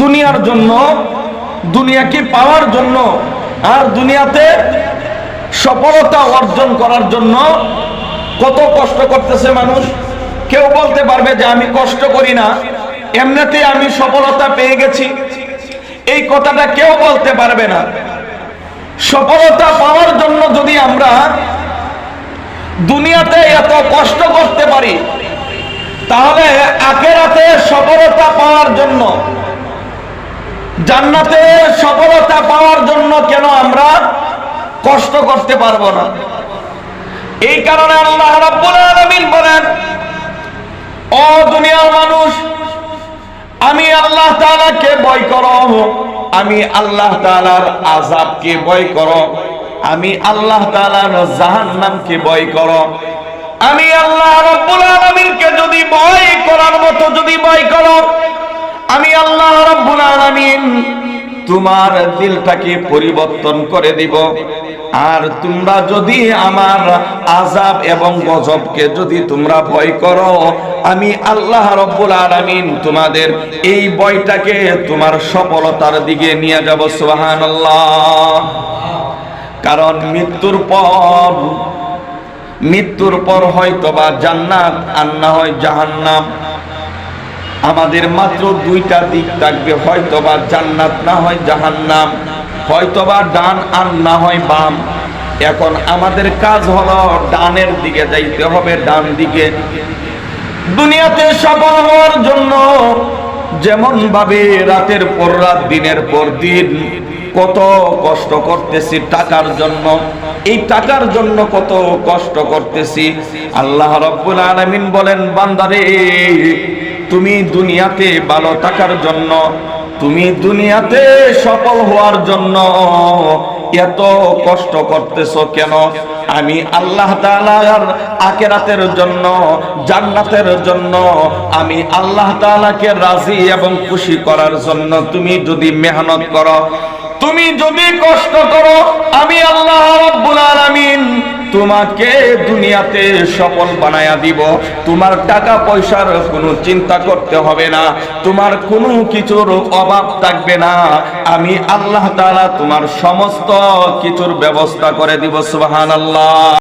দুনিয়ার জন্য, দুনিয়াকে পাওয়ার জন্য আর দুনিয়াতে সফলতা অর্জন করার জন্য কত কষ্ট করতেছে মানুষ। কেউ বলতে পারবে যে আমি কষ্ট করি না এমনিতে আমি সফলতা পেয়ে গেছি। এই কথাটা কেউ বলতে পারবে না। সফলতা পাওয়ার জন্য যদি আমরা দুনিয়াতে এত কষ্ট করতে পারি, তাহলে আখেরাতে সফলতা পাওয়ার জন্য জান্নাতে সফলতা পাওয়ার জন্য কেন আমরা কষ্ট করতে পারব না? এই কারণে আল্লাহ রাব্বুল আলামিন বলেন, ও দুনিয়ার মানুষ, আমি আল্লাহ তাআলাকে ভয় করো। আমি আল্লাহ তাআলার আযাবকে ভয় করো। আমি আল্লাহ তাআলার জাহান্নামকে ভয় করো। আমি আল্লাহ রাব্বুল আলামিনকে যদি ভয় করার মতো যদি ভয় করো আমি আল্লাহ রাব্বুল আলামিন তোমার দিলটাকে পরিবর্তন করে দিব। আর তোমরা যদি আমার আজাব এবং গজবকে যদি তোমরা ভয় করো, আমি আল্লাহ রব্বুল আলামিন তোমাদের এই বইটাকে তোমার সফলতার দিকে নিয়ে যাব, সুবহানাল্লাহ। কারণ মৃত্যুর পর মৃত্যুর পর হয়তো বা জান্নাত আর না হয় জাহান্নাম। আমাদের মাত্র দুইটা দিক থাকবে, হয়তোবা জান্নাত না হয় জাহান্নাম, হয়তোবা ডান আর না হয় বাম। এখন আমাদের কাজ হলো ডানের দিকে যাইতে হবে, ডান দিকে। দুনিয়াতে সফল হওয়ার জন্য যেমন ভাবে রাতের পর রাত, দিনের পর দিন কত কষ্ট করতেছি টাকার জন্য। এই টাকার জন্য কত কষ্ট করতেছি। আল্লাহ রব্বুল আলামিন বলেন, বান্দারে তুমি দুনিয়াতে ভালো থাকার জন্য, তুমি দুনিয়াতে সফল হওয়ার জন্য এত কষ্ট করতেছ কেন? আমি আল্লাহ তাআলার আখেরাতের জন্য, জান্নাতের জন্য, আমি আল্লাহ তাআলাকে রাজি এবং খুশি করার জন্য তুমি যদি মেহনত করো, তুমি যদি কষ্ট করো, আমি আল্লাহ রাব্বুল আলামিন তোমাকে দুনিয়াতে সফল বানায়া দিব। তোমার টাকা পয়সার কোনো চিন্তা করতে হবে না। তোমার কোনো কিছুর অভাব থাকবে না। আমি আল্লাহ তাআলা তোমার সমস্ত কিছুর ব্যবস্থা করে দিব, সুবহানাল্লাহ।